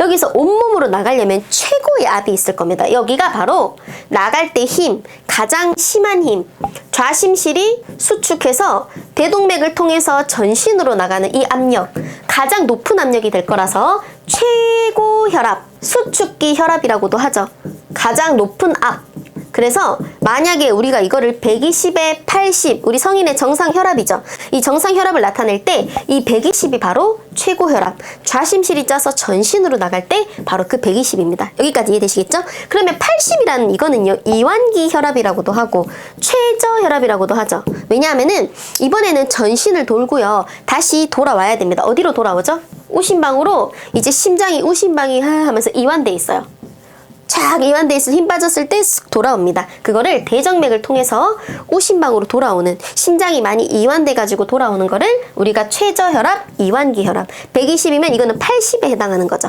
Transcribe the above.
여기서 온몸으로 나가려면 최고의 압이 있을 겁니다. 여기가 바로 나갈 때 힘, 가장 심한 힘, 좌심실이 수축해서 대동맥을 통해서 전신으로 나가는 이 압력, 가장 높은 압력이 될 거라서 최고 혈압, 수축기 혈압이라고도 하죠. 가장 높은 압. 그래서 만약에 우리가 이거를 120에 80, 우리 성인의 정상 혈압이죠. 이 정상 혈압을 나타낼 때 이 120이 바로 최고 혈압. 좌심실이 짜서 전신으로 나갈 때 바로 그 120입니다. 여기까지 이해되시겠죠? 그러면 80이라는 이거는요. 이완기 혈압이라고도 하고 최저 혈압이라고도 하죠. 왜냐하면은 이번에는 전신을 돌고요. 다시 돌아와야 됩니다. 어디로 돌아오죠? 우심방으로 이제 심장이 우심방이 하면서 이완돼 있어요. 쫙 이완돼 있어 힘 빠졌을 때 쓱 돌아옵니다. 그거를 대정맥을 통해서 오심방으로 돌아오는 심장이 많이 이완돼 가지고 돌아오는 거를 우리가 최저 혈압, 이완기 혈압 120이면 이거는 80에 해당하는 거죠.